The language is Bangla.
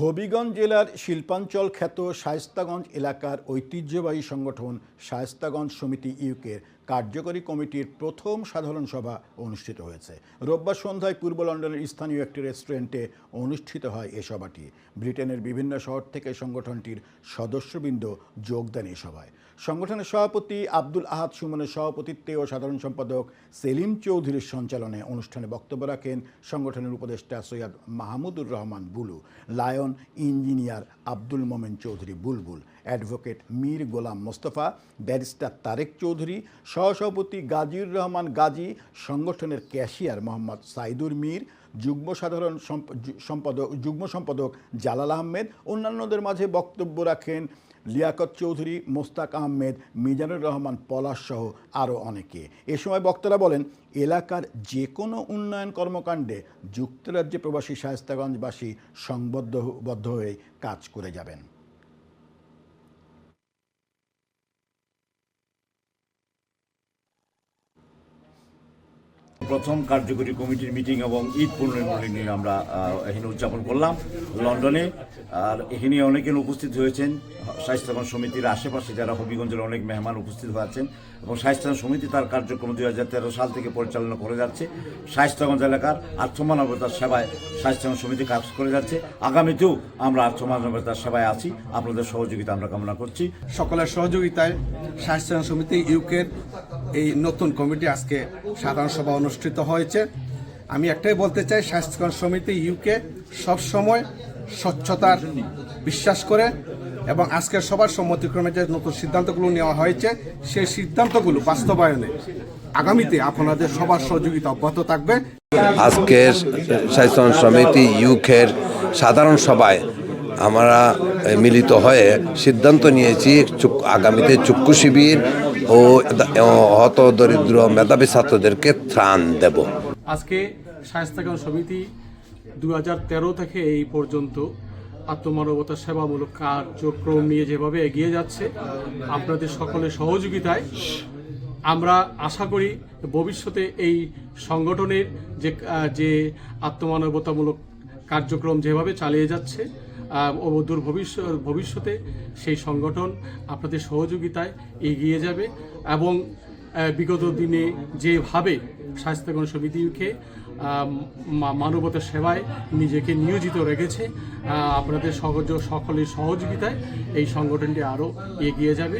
হবিগঞ্জ জেলার শিল্পাঞ্চল খ্যাত শায়েস্তাগঞ্জ এলাকার ঐতিহ্যবাহী সংগঠন শায়েস্তাগঞ্জ সমিতি ইউকের কার্যকরী কমিটির প্রথম সাধারণ সভা অনুষ্ঠিত হয়েছে। রোববার সন্ধ্যায় পূর্ব লন্ডনের স্থানীয় একটি রেস্টুরেন্টে অনুষ্ঠিত হয় এ সভাটি। ব্রিটেনের বিভিন্ন শহর থেকে সংগঠনটির সদস্যবৃন্দ যোগ দেন এই সভায়। সংগঠনের সভাপতি আব্দুল আহাদ সুমনের সভাপতিত্বে ও সাধারণ সম্পাদক সেলিম চৌধুরীর সঞ্চালনে অনুষ্ঠানে বক্তব্য রাখেন সংগঠনের উপদেষ্টা Syed Mahmudur Rahman Bulu. Lion engineer Abdul Momen Chowdhury Bulbul. Advocate Mir Golam Mostafa, barrister Tarek Chowdhury, সহসভাপতি গাজীর রহমান গাজী, সংগঠনের ক্যাশিয়ার মোহাম্মদ সাইদুর মীর যুগ্ম সাধারণ সম্পাদক, যুগ্ম সম্পাদক জালাল আহমেদ, অন্যান্যদের মাঝে বক্তব্য রাখেন লিয়াকত চৌধুরী, মোস্তাক আহমেদ, মিজানুর রহমান পলাশ সহ আরও অনেকে। এ সময় বক্তারা বলেন, এলাকার যে কোনো উন্নয়ন কর্মকাণ্ডে যুক্তরাজ্যে প্রবাসী শায়স্তাগঞ্জবাসী সংবদ্ধবদ্ধ হয়ে কাজ করে যাবেন। প্রথম কার্যকরী কমিটির মিটিং এবং ঈদ পুনর্মিলনী আমরা আহ, এখানে উদযাপন করলাম লন্ডনে। আর এখানে অনেকে উপস্থিত হয়েছেন। স্বাস্থ্যগণ সমিতির আশেপাশে যারা হবিগঞ্জের অনেক মেহমান উপস্থিত হয়েছেন এবং স্বাস্থ্যগণ সমিতি তার কার্যক্রম দুই হাজার তেরো সাল থেকে পরিচালনা করে যাচ্ছে। স্বাস্থ্যগঞ্জ এলাকার আর্থমানবতার সেবায় স্বাস্থ্যগণ সমিতি কাজ করে যাচ্ছে। আগামীতেও আমরা আর্থমানবতার সেবায় আছি। আপনাদের সহযোগিতা আমরা কামনা করছি। সকলের সহযোগিতায় স্বাস্থ্য সমিতি ইউকের এই নতুন কমিটি আজকে সাধারণ সভা অনুষ্ঠিত হয়েছে। আমি একটাই বলতে চাই, স্বাস্থ্যকর সমিতি ইউকে সবসময় স্বচ্ছতার বিশ্বাস করে এবং আজকের সবার সম্মতিক্রমে যে নতুন সিদ্ধান্তগুলো নেওয়া হয়েছে, সেই সিদ্ধান্তগুলো বাস্তবায়নে আগামীতে আপনাদের সবার সহযোগিতা অব্যাহত থাকবে। আজকের স্বাস্থ্য সমিতি ইউকের সাধারণ সভায় আমরা মিলিত হয়ে সিদ্ধান্ত নিয়েছি আগামীতে চক্ষু শিবির ও হত দরিদ্র মেধাবী ছাত্রদেরকে ত্রাণ দেব। আজকে স্বাস্থ্যকর সমিতি দু হাজার তেরো থেকে এই পর্যন্ত আত্মমানবতা সেবামূলক কার্যক্রম নিয়ে যেভাবে এগিয়ে যাচ্ছে, আপনাদের সকলের সহযোগিতায় আমরা আশা করি ভবিষ্যতে এই সংগঠনের যে যে আত্মমানবতামূলক কার্যক্রম যেভাবে চালিয়ে যাচ্ছে আহ, অদূর ভবিষ্যৎ ভবিষ্যতে সেই সংগঠন আপনাদের সহযোগিতায় এগিয়ে যাবে এবং বিগত দিনে যেভাবে স্বাস্থ্যগণ সমিতিকে মানবতার সেবায় নিজেকে নিয়োজিত রেখেছে আপনাদের সকলের সহযোগিতায় এই সংগঠনটি আরও এগিয়ে যাবে।